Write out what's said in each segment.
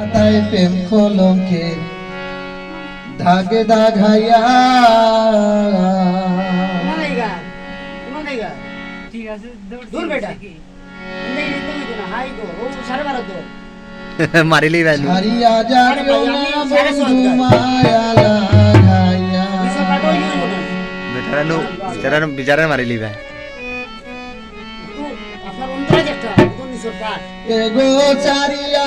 ताई प्रेम खोलों के धागे धागाया दूर बेटा नहीं नहीं तो ना हाई को ओ सरवर दो मारी ली वैल्यू हरि आजा रे ना मंदु माया ला बेटा नो बेचारा ने मारी ली वै तू अपना उंदरा जट्टा तू निसरदार ए गो चारिया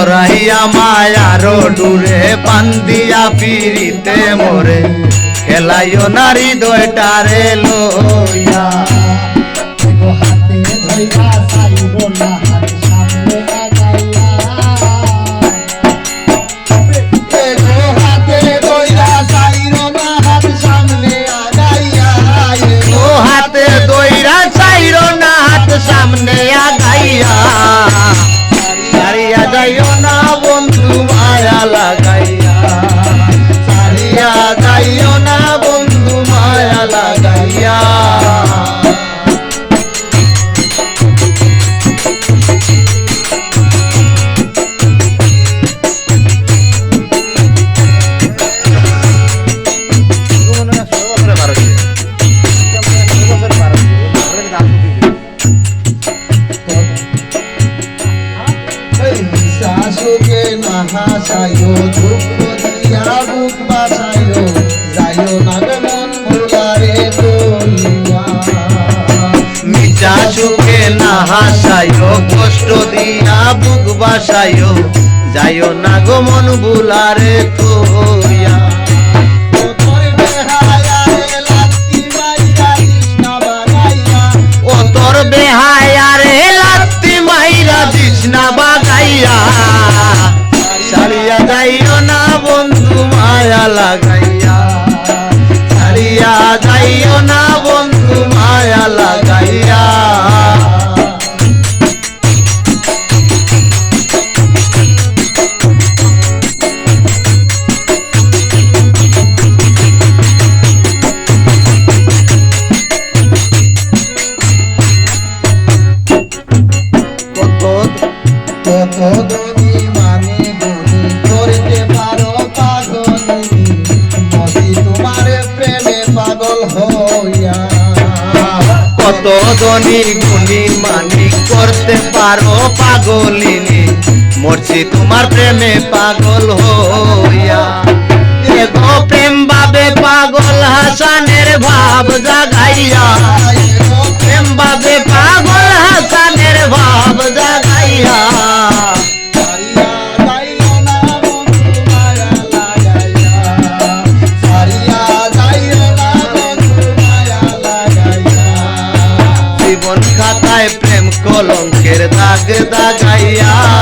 সরাইয়া মায়ার ডুরে পান্দিয়া পিরিতে মরে। খেলাইও নারী দয়টারে লইয়া। হাতে ধইয়া সারিব না সামনে আগাইয়া। I la মিঠা সুখে না হাসায়ও কষ্ট দিয়া বুক বাসায়ও যাইও না গো মন বুলারে তোই লাগাই কত ধনী গুণি মানিক করতে পারো পাগলিনী? মরছি তোমার প্রেমে পাগল হইয়া। এগো প্রেম বাবে পাগল হাসানের ভাব জাগাইয়া। বুকের দাগ দাগাইয়া